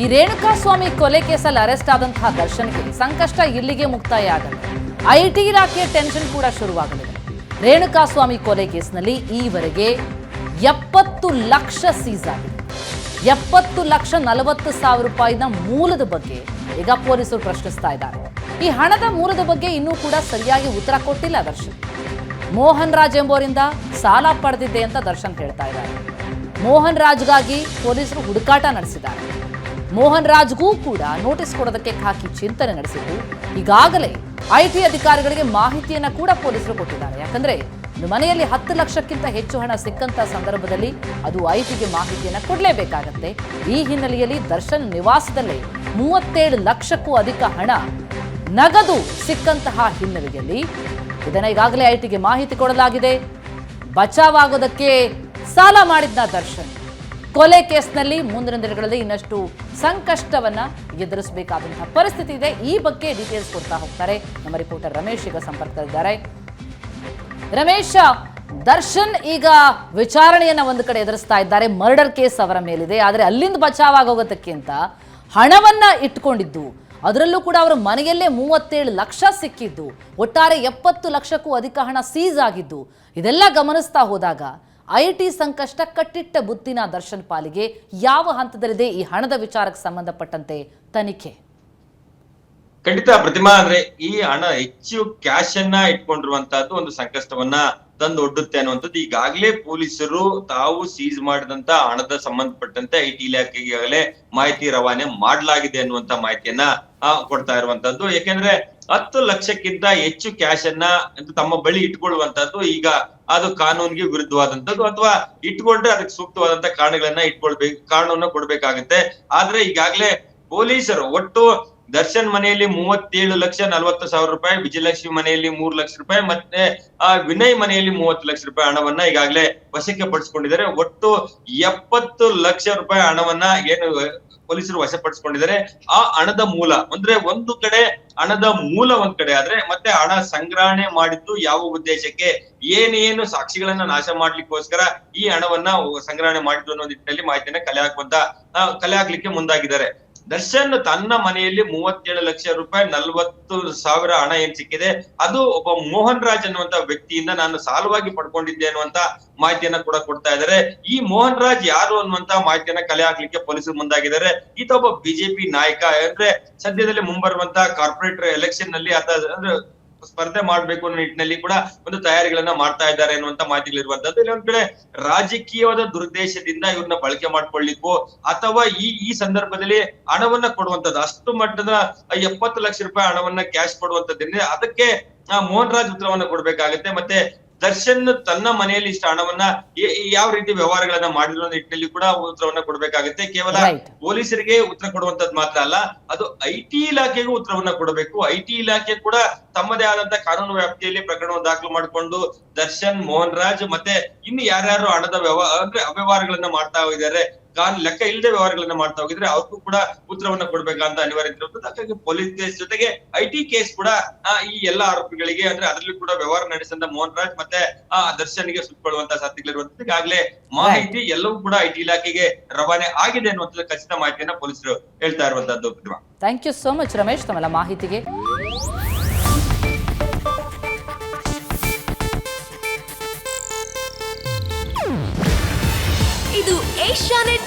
ಈ ರೇಣುಕಾಸ್ವಾಮಿ ಕೊಲೆ ಕೇಸಲ್ಲಿ ಅರೆಸ್ಟ್ ಆದಂತಹ ದರ್ಶನ್ಗೆ ಸಂಕಷ್ಟ ಇಲ್ಲಿಗೆ ಮುಕ್ತಾಯ ಆಗಲ್ಲ ಐಟಿ ಇಲಾಖೆಯ ಟೆನ್ಷನ್ ಕೂಡ ಶುರುವಾಗಲಿದೆ. ರೇಣುಕಾಸ್ವಾಮಿ ಕೊಲೆ ಕೇಸ್ನಲ್ಲಿ ಈವರೆಗೆ ಎಪ್ಪತ್ತು ಲಕ್ಷ ಸೀಸ್ ಆಗಿದೆ. ಎಪ್ಪತ್ತು ಲಕ್ಷ ನಲವತ್ತು ಸಾವಿರ ರೂಪಾಯಿನ ಮೂಲದ ಬಗ್ಗೆ ಈಗ ಪೊಲೀಸರು ಪ್ರಶ್ನಿಸ್ತಾ ಇದ್ದಾರೆ. ಈ ಹಣದ ಮೂಲದ ಬಗ್ಗೆ ಇನ್ನೂ ಕೂಡ ಸರಿಯಾಗಿ ಉತ್ತರ ಕೊಟ್ಟಿಲ್ಲ ದರ್ಶನ್. ಮೋಹನ್ ರಾಜ್ ಎಂಬುವರಿಂದ ಸಾಲ ಪಡೆದಿದ್ದೆ ಅಂತ ದರ್ಶನ್ ಹೇಳ್ತಾ ಇದ್ದಾರೆ. ಮೋಹನ್ ರಾಜ್ಗಾಗಿ ಪೊಲೀಸರು ಹುಡುಕಾಟ ನಡೆಸಿದ್ದಾರೆ. ಮೋಹನ್ ರಾಜ್ಗೂ ಕೂಡ ನೋಟಿಸ್ ಕೊಡೋದಕ್ಕೆ ಖಾಕಿ ಚಿಂತನೆ ನಡೆಸಿದ್ದು. ಈಗಾಗಲೇ ಐಟಿ ಅಧಿಕಾರಿಗಳಿಗೆ ಮಾಹಿತಿಯನ್ನ ಕೂಡ ಪೊಲೀಸರು ಕೊಟ್ಟಿದ್ದಾರೆ. ಯಾಕಂದ್ರೆ ಮನೆಯಲ್ಲಿ ಹತ್ತು ಲಕ್ಷಕ್ಕಿಂತ ಹೆಚ್ಚು ಹಣ ಸಿಕ್ಕಂತ ಸಂದರ್ಭದಲ್ಲಿ ಅದು ಐಟಿಗೆ ಟಿಗೆ ಮಾಹಿತಿಯನ್ನ ಕೊಡಲೇಬೇಕಾಗತ್ತೆ. ಈ ಹಿನ್ನೆಲೆಯಲ್ಲಿ ದರ್ಶನ್ ನಿವಾಸದಲ್ಲೇ ಮೂವತ್ತೇಳು ಲಕ್ಷಕ್ಕೂ ಅಧಿಕ ಹಣ ನಗದು ಸಿಕ್ಕಂತಹ ಹಿನ್ನೆಲೆಯಲ್ಲಿ ಇದನ್ನ ಈಗಾಗಲೇ ಐಟಿಗೆ ಟಿಗೆ ಮಾಹಿತಿ ಕೊಡಲಾಗಿದೆ. ಬಚಾವಾಗೋದಕ್ಕೆ ಸಾಲ ಮಾಡಿದ್ದ ದರ್ಶನ್. ಕೊಲೆ ಕೇಸ್ನಲ್ಲಿ ಮುಂದಿನ ದಿನಗಳಲ್ಲಿ ಇನ್ನಷ್ಟು ಸಂಕಷ್ಟವನ್ನ ಎದುರಿಸಬೇಕಾದಂತಹ ಪರಿಸ್ಥಿತಿ ಇದೆ. ಈ ಬಗ್ಗೆ ಡೀಟೇಲ್ಸ್ ಕೊಡ್ತಾ ಹೋಗ್ತಾರೆ ನಮ್ಮ ರಿಪೋರ್ಟರ್ ರಮೇಶ್ ಈಗ ಸಂಪರ್ಕದಲ್ಲಿದ್ದಾರೆ. ರಮೇಶ್, ದರ್ಶನ್ ಈಗ ವಿಚಾರಣೆಯನ್ನ ಒಂದು ಕಡೆ ಎದುರಿಸ್ತಾ ಇದ್ದಾರೆ. ಮರ್ಡರ್ ಕೇಸ್ ಅವರ ಮೇಲಿದೆ. ಆದರೆ ಅಲ್ಲಿಂದ ಬಚಾವಾಗೋಗೋದಕ್ಕಿಂತ ಹಣವನ್ನ ಇಟ್ಕೊಂಡಿದ್ದು. ಅದರಲ್ಲೂ ಕೂಡ ಅವರ ಮನೆಯಲ್ಲೇ ಮೂವತ್ತೇಳು ಲಕ್ಷ ಸಿಕ್ಕಿದ್ದು. ಒಟ್ಟಾರೆ ಎಪ್ಪತ್ತು ಲಕ್ಷಕ್ಕೂ ಅಧಿಕ ಹಣ ಸೀಸ್ ಆಗಿದ್ದು. ಇದೆಲ್ಲ ಗಮನಿಸ್ತಾ ಹೋದಾಗ ಐ ಟಿ ಸಂಕಷ್ಟ ಕಟ್ಟಿಟ್ಟ ಬುತ್ತಿನ ದರ್ಶನ್ ಪಾಲಿಗೆ ಯಾವ ಹಂತದಲ್ಲಿದೆ ಈ ಹಣದ ವಿಚಾರಕ್ಕೆ ಸಂಬಂಧಪಟ್ಟಂತೆ ತನಿಖೆ? ಖಂಡಿತ ಪ್ರತಿಮಾ ಅಂದ್ರೆ ಈ ಹಣ ಹೆಚ್ಚು ಕ್ಯಾಶ್ ಅನ್ನ ಇಟ್ಕೊಂಡಿರುವಂತಹದ್ದು ಒಂದು ಸಂಕಷ್ಟವನ್ನ ತಂದು ಒಡ್ಡುತ್ತೆ ಅನ್ನುವಂಥದ್ದು. ಈಗಾಗಲೇ ಪೊಲೀಸರು ತಾವು ಸೀಸ್ ಮಾಡಿದಂತ ಹಣದ ಸಂಬಂಧಪಟ್ಟಂತೆ ಐ ಟಿ ಇಲಾಖೆಗೆ ಈಗಾಗಲೇ ಮಾಹಿತಿ ರವಾನೆ ಮಾಡಲಾಗಿದೆ ಅನ್ನುವಂತ ಮಾಹಿತಿಯನ್ನ ಕೊಡ್ತಾ ಇರುವಂತದ್ದು ಯಾಕೆಂದ್ರೆ ಹತ್ತು ಲಕ್ಷಕ್ಕಿಂತ ಹೆಚ್ಚು ಕ್ಯಾಶ್ ಅನ್ನ ತಮ್ಮ ಬಳಿ ಇಟ್ಕೊಳ್ಳುವಂತಹದ್ದು ಈಗ ಅದು ಕಾನೂನಿಗೆ ವಿರುದ್ಧವಾದಂತದ್ದು ಅಥವಾ ಇಟ್ಕೊಂಡ್ರೆ ಅದಕ್ಕೆ ಸೂಕ್ತವಾದಂತ ಕಾರಣಗಳನ್ನ ಇಟ್ಕೊಳ್ಬೇಕು, ಕಾರಣವನ್ನ ಕೊಡ್ಬೇಕಾಗತ್ತೆ. ಆದ್ರೆ ಈಗಾಗಲೇ ಪೊಲೀಸರು ಒಟ್ಟು ದರ್ಶನ್ ಮನೆಯಲ್ಲಿ ಮೂವತ್ತೇಳು ಲಕ್ಷ ನಲವತ್ತು ಸಾವಿರ ರೂಪಾಯಿ, ವಿಜಯಲಕ್ಷ್ಮಿ ಮನೆಯಲ್ಲಿ ಮೂರು ಲಕ್ಷ ರೂಪಾಯಿ ಮತ್ತೆ, ಆ, ವಿನಯ್ ಮನೆಯಲ್ಲಿ ಮೂವತ್ತು ಲಕ್ಷ ರೂಪಾಯಿ ಹಣವನ್ನ ಈಗಾಗಲೇ ವಶಕ್ಕೆ ಪಡಿಸ್ಕೊಂಡಿದ್ದಾರೆ. ಒಟ್ಟು ಎಪ್ಪತ್ತು ಲಕ್ಷ ರೂಪಾಯಿ ಹಣವನ್ನ ಏನು, ಪೊಲೀಸರು ವಶಪಡಿಸಿಕೊಂಡಿದ್ದಾರೆ. ಆ ಹಣದ ಮೂಲ, ಅಂದ್ರೆ ಒಂದು ಕಡೆ ಹಣದ ಮೂಲ ಒಂದ್ ಕಡೆ ಆದ್ರೆ ಮತ್ತೆ ಹಣ ಸಂಗ್ರಹಣೆ ಮಾಡಿದ್ದು ಯಾವ ಉದ್ದೇಶಕ್ಕೆ? ಏನೇನು ಸಾಕ್ಷಿಗಳನ್ನ ನಾಶ ಮಾಡ್ಲಿಕ್ಕೋಸ್ಕರ ಈ ಹಣವನ್ನ ಸಂಗ್ರಹಣೆ ಮಾಡಿದ್ದು ಅನ್ನೋ ನಿಟ್ಟಿನಲ್ಲಿ ಮಾಹಿತಿಯನ್ನ ಕಲೆ ಹಾಕುವಂತ ಕಲೆ ಹಾಕ್ಲಿಕ್ಕೆ ಮುಂದಾಗಿದ್ದಾರೆ. ದರ್ಶನ್ ತನ್ನ ಮನೆಯಲ್ಲಿ ಮೂವತ್ತೇಳು ಲಕ್ಷ ರೂಪಾಯಿ ನಲ್ವತ್ತು ಸಾವಿರ ಹಣ ಏನ್ ಸಿಕ್ಕಿದೆ, ಅದು ಒಬ್ಬ ಮೋಹನ್ ರಾಜ್ ಅನ್ನುವಂತ ವ್ಯಕ್ತಿಯಿಂದ ನಾನು ಸಾಲವಾಗಿ ಪಡ್ಕೊಂಡಿದ್ದೆ ಅನ್ನುವಂತ ಮಾಹಿತಿಯನ್ನ ಕೂಡ ಕೊಡ್ತಾ ಇದ್ದಾರೆ. ಈ ಮೋಹನ್ ರಾಜ್ ಯಾರು ಅನ್ನುವಂತ ಮಾಹಿತಿಯನ್ನ ಕಲೆ ಹಾಕ್ಲಿಕ್ಕೆ ಪೊಲೀಸರು ಮುಂದಾಗಿದ್ದಾರೆ. ಈತ ಒಬ್ಬ ಬಿಜೆಪಿ ನಾಯಕ, ಅಂದ್ರೆ ಸದ್ಯದಲ್ಲಿ ಮುಂಬರುವಂತ ಕಾರ್ಪೊರೇಟರ್ ಎಲೆಕ್ಷನ್ನಲ್ಲಿ ಅಂದ್ರೆ ಸ್ಪರ್ಧೆ ಮಾಡ್ಬೇಕು ಅನ್ನೋ ನಿಟ್ಟಿನಲ್ಲಿ ಕೂಡ ಒಂದು ತಯಾರಿಗಳನ್ನ ಮಾಡ್ತಾ ಇದ್ದಾರೆ ಅನ್ನುವಂತ ಮಾಹಿತಿಗಳಿರುವಂತದ್ದು. ಇಲ್ಲಿ ಒಂದ್ ಕಡೆ ರಾಜಕೀಯವಾದ ದುರುದ್ದೇಶದಿಂದ ಇವ್ರನ್ನ ಬಳಕೆ ಮಾಡ್ಕೊಳ್ಳಿಕ್ಕೋ ಅಥವಾ ಈ ಈ ಸಂದರ್ಭದಲ್ಲಿ ಹಣವನ್ನ ಕೊಡುವಂತದ್ದು. ಅಷ್ಟು ಮಟ್ಟದ ಎಪ್ಪತ್ತು ಲಕ್ಷ ರೂಪಾಯಿ ಹಣವನ್ನ ಕ್ಯಾಶ್ ಕೊಡುವಂತದ್ರಿಂದ ಅದಕ್ಕೆ ಮೋಹನ್ ರಾಜ್ ಉತ್ತರವನ್ನ ಕೊಡ್ಬೇಕಾಗತ್ತೆ. ಮತ್ತೆ ದರ್ಶನ್ ತನ್ನ ಮನೆಯಲ್ಲಿ ಇಷ್ಟ ಹಣವನ್ನ ಯಾವ ರೀತಿ ವ್ಯವಹಾರಗಳನ್ನ ಮಾಡಿರೋ ನಿಟ್ಟಿನಲ್ಲಿ ಕೂಡ ಉತ್ತರವನ್ನ ಕೊಡಬೇಕಾಗುತ್ತೆ ಕೇವಲ. ಪೊಲೀಸರಿಗೆ ಉತ್ತರ ಕೊಡುವಂತದ್ ಮಾತ್ರ ಅಲ್ಲ ಅದು ಐ ಟಿ ಇಲಾಖೆಗೂ ಉತ್ತರವನ್ನ ಕೊಡಬೇಕು ಐ ಟಿ ಇಲಾಖೆ ಕೂಡ ತಮ್ಮದೇ ಆದಂತ ಕಾನೂನು ವ್ಯಾಪ್ತಿಯಲ್ಲಿ ಪ್ರಕರಣ ದಾಖಲು ಮಾಡಿಕೊಂಡು ದರ್ಶನ್ ಮೋಹನ್ ರಾಜ್ ಮತ್ತೆ ಇನ್ನು ಯಾರ್ಯಾರು ಹಣದ ವ್ಯವಹಾರ ಅಂದ್ರೆ ಅವ್ಯವಹಾರಗಳನ್ನ ಮಾಡ್ತಾ ಹೋಗಿದ್ದಾರೆ ಕಾನ್ ಲೆಕ್ಕ ಇಲ್ಲದೆ ವ್ಯವಹಾರಗಳನ್ನ ಮಾಡ್ತಾ ಹೋಗಿದ್ರೆ ಅವ್ರಿಗೂ ಕೂಡ ಉತ್ತರವನ್ನ ಕೊಡ್ಬೇಕಂತ ಅನಿವಾರ್ಯತೆ ಇರುತ್ತದೆ ಹಾಗಾಗಿ ಪೊಲೀಸ್ ಕೇಸ್ ಜೊತೆಗೆ ಐ ಟಿ ಕೇಸ್ ಕೂಡ ಈ ಎಲ್ಲಾ ಆರೋಪಿಗಳಿಗೆ ಅಂದ್ರೆ ಅದರಲ್ಲಿ ಕೂಡ ವ್ಯವಹಾರ ನಡೆಸಿದ ಮೋಹನ್ ರಾಜ್ ಮತ್ತೆ ಆ ದರ್ಶನ್ಗೆ ಸುತ್ತಕೊಳ್ಳುವಂತ ಸಾಧ್ಯತೆಗಳಿರುವಂತದ್ದು ಈಗಾಗಲೇ ಮಾಹಿತಿ ಎಲ್ಲವೂ ಕೂಡ ಐ ಟಿ ಇಲಾಖೆಗೆ ರವಾನೆ ಆಗಿದೆ ಅನ್ನುವಂಥದ್ದು ಖಚಿತ ಮಾಹಿತಿಯನ್ನ ಪೊಲೀಸರು ಹೇಳ್ತಾ ಇರುವಂತದ್ದು thank you so much Ramesh ತಮ್ಮೆಲ್ಲ ಮಾಹಿತಿಗೆ. ಇದು ಏಷ್ಯಾನೆಟ್